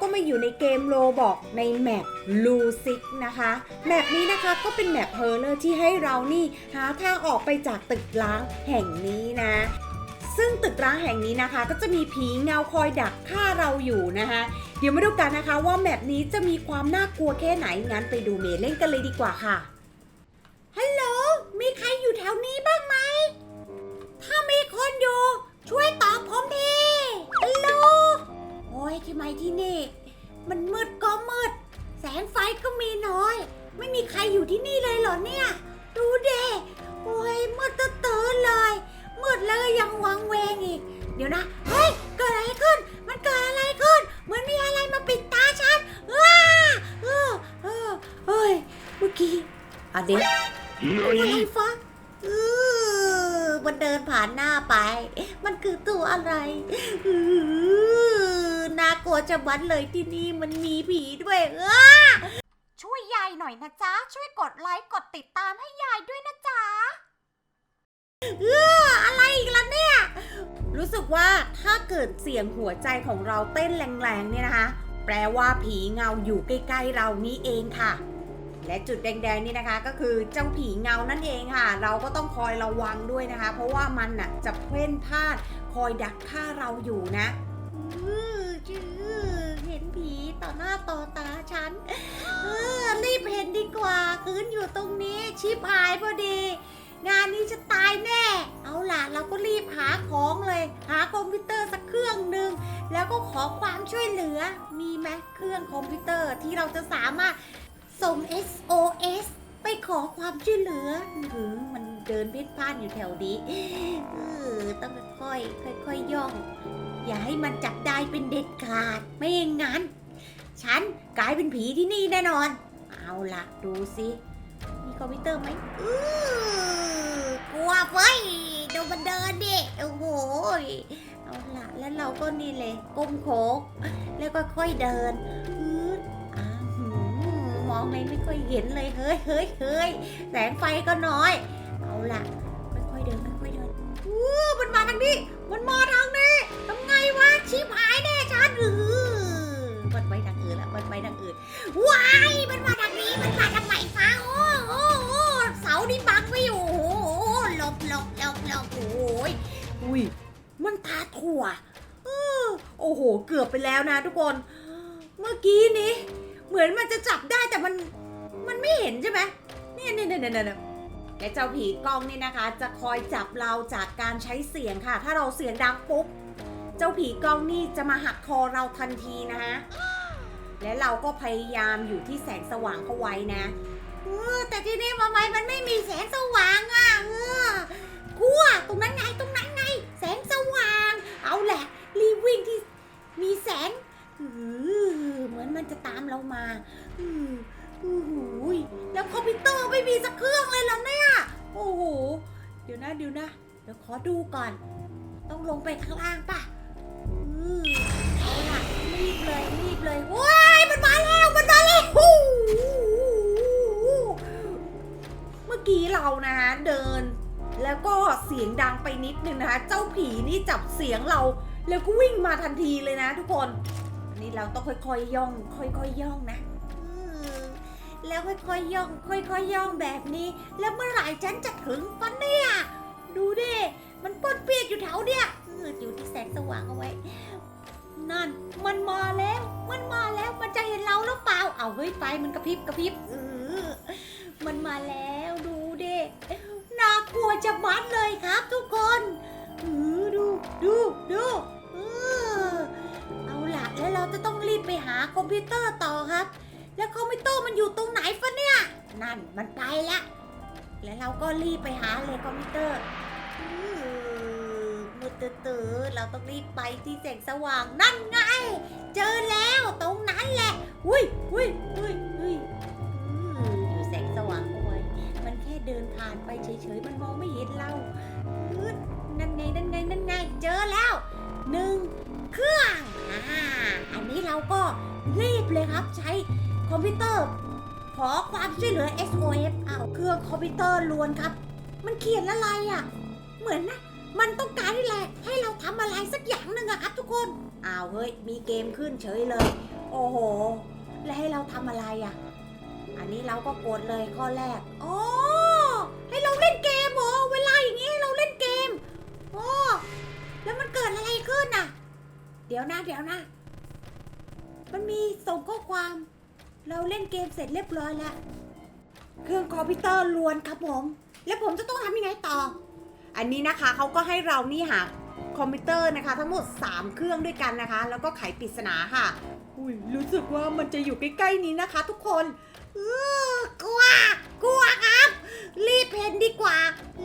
ก็มาอยู่ในเกมโลบอกในแมปลูซิกนะคะ แมปนี้นะคะก็เป็นแมปเฮอร์เลอร์ที่ให้เรานี่หาทางออกไปจากตึกร้างแห่งนี้นะ ซึ่งตึกร้างแห่งนี้นะคะ ก็จะมีผีเงาคอยดักฆ่าเราอยู่นะคะ เดี๋ยวมาดูกันนะคะว่าแมปนี้จะมีความน่ากลัวแค่ไหนงั้นไปดูเมเล่นกันเลยดีกว่าค่ะฮัลโหลมีใครอยู่แถวนี้บ้างไหม ยังวังเวงอีก เดี๋ยวนะ เฮ้ย เกิดอะไรขึ้น มันเกิดอะไรขึ้น เหมือนมีอะไรมาปิดตาฉันว้าเออเออเฮ้ย เมื่อกี้อะเด็กอะไรฟะเออมันเดินผ่านหน้าไป มันคือตัวอะไรอือน่ากลัวจะบัดเลยที่นี่มันมีผีด้วยเออช่วยยายหน่อยนะจ๊ะ ช่วยกดไลค์ กดติดตามให้ยายด้วยนะจ๊ะ เอออะไรอีกล่ะเนี่ย รู้สึกว่าถ้าเกิดเสียงหัวใจของเราเต้นแรงๆเนี่ยนะคะ แปลว่าผีเงาอยู่ใกล้ๆเรานี่เองค่ะ และจุดแดงๆนี่นะคะ ก็คือเจ้าผีเงานั่นเองค่ะ เราก็ต้องคอยระวังด้วยนะคะ เพราะว่ามันน่ะจะเพ่นพ่านคอยดักฆ่าเราอยู่นะอื้อจื้อเห็นผีต่อหน้าต่อตาฉันเออรีบเห็นดีกว่าคืนอยู่ตรงนี้ชิบหายพอดี งานนี้จะตายแน่ เอาล่ะ เราก็รีบหาของเลย หาคอมพิวเตอร์สักเครื่องหนึ่งแล้วก็ขอความช่วยเหลือ มีไหมเครื่องคอมพิวเตอร์ที่เราจะสามารถส่ง SOS ไปขอความช่วยเหลือหือมันเดินเพ่นพ่านอยู่แถวนี้เออต้องค่อยค่อยย่อง อย่าให้มันจับได้เป็นเด็ดขาด ไม่อย่างนั้น ฉันกลายเป็นผีที่นี่แน่นอน เอาล่ะ ดูสิ มีคอมพิวเตอร์ไหมอือ กลัวเฟ้ยดูมันเดินดิโอ้โหเอาละแล้วเราก็นี่เลยก้มโคกแล้วก็ค่อยเดินอ้าวมองอะไรไม่ค่อยเห็นเลยเฮ้ยเฮ้ยเฮ้ยแสงไฟก็น้อย เอาล่ะค่อยๆเดินค่อยๆเดินอู้มันมาทางนี้ มันมาทางนี้ทำไงวะชิบหายแน่ฉันเออมันไปทางอื่นละมันไปทางอื่นว้ายมันมาทางนี้มันมาทางไหนฟ้าโอ้ วเออโอ้โห เกือบไปแล้วนะทุกคน เมื่อกี้นี้ เหมือนมันจะจับได้แต่มัน มันไม่เห็นใช่ไหมเนี่ยเนี่ยเนี่ยเนี่ยเนี่ยและเจ้าผีกล้องนี่นะคะ จะคอยจับเราจากการใช้เสียงค่ะ ถ้าเราเสียงดังปุ๊บ เจ้าผีกล้องนี่จะมาหักคอเราทันทีนะคะและเราก็พยายามอยู่ที่แสงสว่างเข้าไว้นะ เออแต่ที่นี่ทำไมมันไม่มีแสงสว่างอะเออ อดูก่อน ต้องลงไปข้างล่างป่ะอือเอาล่ะรีบเลยรีบเลยว้ายมันมาแล้วมันมาแล้วฮู้เมื่อกี้เรานะคะเดิน แล้วก็เสียงดังไปนิดนึงนะคะเจ้าผีนี่จับเสียงเรา แล้วก็วิ่งมาทันทีเลยนะทุกคนอันนี้เราต้องค่อยๆย่อง ค่อยๆย่องนะแล้วค่อยๆย่อง ค่อยๆย่องแบบนี้ แล้วเมื่อไหร่ฉันจะถึงปะเนี่ย ดูดิ มันป้นเปียกอยู่แถวเนี่ยเอออยู่ที่แสงสว่างเอาไว้ นั่น มันมาแล้ว มันมาแล้ว มันจะเห็นเราหรือเปล่า เอาเฮ้ยไฟมันกระพริบกระพริบเออมันมาแล้วดูดิน่ากลัวจะมัดเลยครับทุกคนเออดูดูดูเออเอาละแล้วเราจะต้องรีบไปหาคอมพิวเตอร์ต่อครับ แล้วคอมพิวเตอร์มันอยู่ตรงไหนฟะเนี่ย นั่นมันไปละแล้วเราก็รีบไปหาเลยคอมพิวเตอร์ มืดตื้อเราต้องรีบไปที่แสงสว่างนั่นไง เจอแล้วตรงนั้นแหละ อุ้ยอุ้ยอุ้ยอุ้ยอยู่แสงสว่างเอาไว้มันแค่เดินผ่านไปเฉยๆ มันมองไม่เห็นเราอืดนั่นไงนั่นไงนั่นไงเจอแล้วหนึ่งเครื่องอ่าอันนี้เราก็รีบเลยครับใช้คอมพิวเตอร์ ขอความช่วยเหลือ SOS อ้าเครื่องคอมพิวเตอร์ล้วนครับ มันเขียนอะไรอะ เหมือนนะ มันต้องการให้แหละให้เราทำอะไรสักอย่างหนึ่งอะครับทุกคน อ้าวเฮ้ย มีเกมขึ้นเฉยเลย โอ้โห แล้วให้เราทำอะไรอะอันนี้เราก็กดเลยข้อแรกอ๋อให้เราเล่นเกมเหรอเวลาอย่างนี้ให้เราเล่นเกมโอ้แล้วมันเกิดอะไรขึ้นน่ะเดี๋ยวนะเดี๋ยวนะ มันมีส่งข้อความ เราเล่นเกมเสร็จเรียบร้อยแล้ว เครื่องคอมพิวเตอร์ล้วนครับผม แล้วผมจะต้องทำยังไงต่อ อันนี้นะคะเขาก็ให้เรานี่หาคอมพิวเตอร์นะคะ ทั้งหมด 3 เครื่องด้วยกันนะคะ แล้วก็ไขปริศนาค่ะอุ้ยรู้สึกว่ามันจะอยู่ใกล้ๆนี้นะคะ ทุกคนเออกลัวกลัวครับ รีบเพนดีกว่าเอ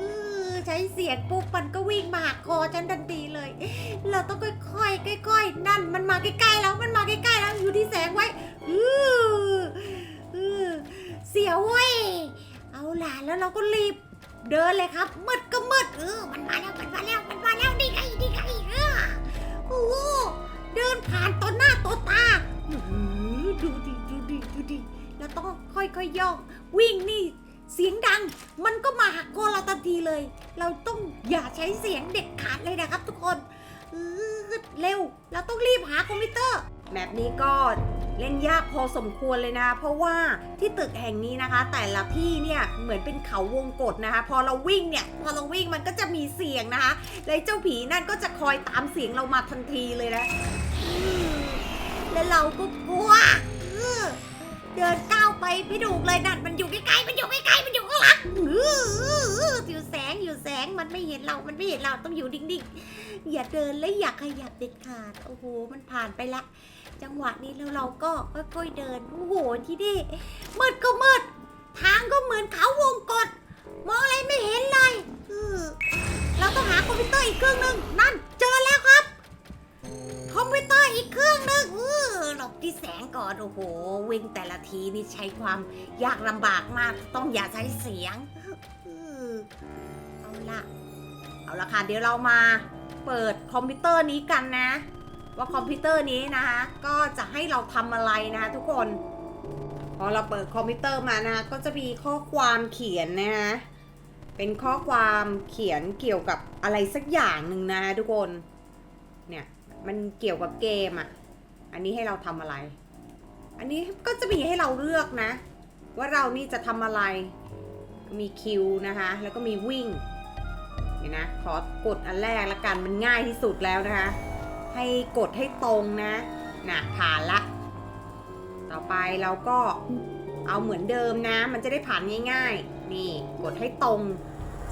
อใช้เสียงปุ๊บมันก็วิ่งมาหักคอฉันทันทีเลย เราต้องค่อยๆค่อยๆนั่นมันมาใกล้ๆแล้วมันมาใกล้ๆแล้วอยู่ที่แสงไว้เออเออเสียวเว้ยเอาล่ะแล้วเราก็รีบ เดินเลยครับมืดก็มืดเออมันมาแล้วมันมาแล้วมันมาแล้วนี่ไงนี่ไงเออโอ้โหเดินผ่านต่อหน้าต่อตาอื้อหือดูดิดูดิดูดิแล้วต้องค่อยๆย่องวิ่งนี่เสียงดัง มันก็มาหักคอเราทันทีเลย เราต้องอย่าใช้เสียงเด็ดขาดเลยนะครับทุกคนเออเร็วเราต้องรีบหาคอมพิวเตอร์แมปนี้ก็ เล่นยากพอสมควรเลยนะ เพราะว่าที่ตึกแห่งนี้นะคะ แต่ละที่เนี่ยเหมือนเป็นเขาวงกฏนะคะ พอเราวิ่งเนี่ยพอเราวิ่งมันก็จะมีเสียงนะคะแล้วเจ้าผีนั่นก็จะคอยตามเสียงเรามาทันทีเลยนะแล้วเราก็กลัวเออเดินก้าวไปไม่ถูกเลยนั่นมันอยู่ใกล้ๆมันอยู่ใกล้ๆมันอยู่ข้างหลังเอออยู่แสงอยู่แสงมันไม่เห็นเรา มันไม่เห็นเราต้องอยู่ดิ่งๆอย่าเดินและอย่าขยับเด็ดขาดโอ้โหมันผ่านไปละ จังหวะนี้แล้วเราก็ค่อยๆเดิน โอ้โห ที่นี่มืดก็มืด ทางก็เหมือนเขาวงกฏมองอะไรไม่เห็นเลยเออเราต้องหาคอมพิวเตอร์อีกเครื่องหนึ่งนั่นเจอแล้วครับ คอมพิวเตอร์อีกเครื่องหนึ่งเออหลบที่แสงก่อน โอ้โห วิ่งแต่ละทีนี่ใช้ความยากลำบากมาก ต้องอย่าใช้เสียงเอาละเอาละค่ะ เดี๋ยวเรามาเปิดคอมพิวเตอร์นี้กันนะ ว่าคอมพิวเตอร์นี้นะคะก็จะให้เราทำอะไรนะคะทุกคน พอเราเปิดคอมพิวเตอร์มานะคะก็จะมีข้อความเขียนนะคะเป็นข้อความเขียนเกี่ยวกับอะไรสักอย่างหนึ่งนะคะทุกคนเนี่ยมันเกี่ยวกับเกมอะ่ะอันนี้ให้เราทำอะไร อันนี้ก็จะมีให้เราเลือกนะ ว่าเรานี่จะทำอะไรมีคิวนะคะแล้วก็มีวิ่งเดี๋ยวนะขอกดอันแรกละกันมันง่ายที่สุดแล้วนะคะ ให้กดให้ตรงนะน่ะผ่านละ ต่อไปเราก็เอาเหมือนเดิมนะ มันจะได้ผ่านง่าย ๆ นี่กดให้ตรง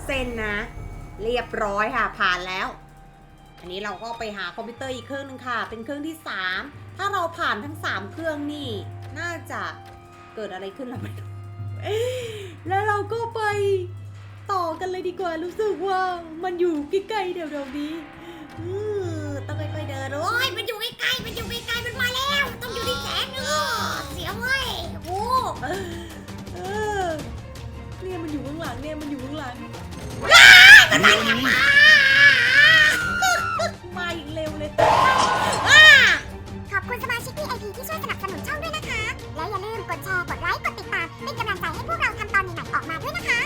เส้นนะ เรียบร้อยค่ะผ่านแล้ว อันนี้เราก็ไปหาคอมพิวเตอร์อีกเครื่องหนึงค่ะ เป็นเครื่องที่ 3 ถ้าเราผ่านทั้ง 3 เครื่องนี่ น่าจะเกิดอะไรขึ้นเราไม่รู้แล้วเราก็ไปต่อกันเลยดีกว่ารู้สึกว่ามันอยู่ใกล้ๆเดี๋ยวๆนี้ โอ้ยมันอยู่ใกล้ๆมันอยู่ใกล้ๆมันมาแล้ว ต้องอยู่ที่แสงเออเสียเว้ยโอ้โหเนี่ยมันอยู่ข้างหลังเนี่ยมันอยู่ข้างหลังมันมาแล้วมาอีกเร็วเลยขอบคุณสมาชิก VIP ที่ช่วยสนับสนุนช่องด้วยนะคะ และอย่าลืมกดแชร์ กดไลค์ กดติดตาม เป็นกำลังใจให้พวกเราทำตอนใหม่ๆออกมาด้วยนะคะ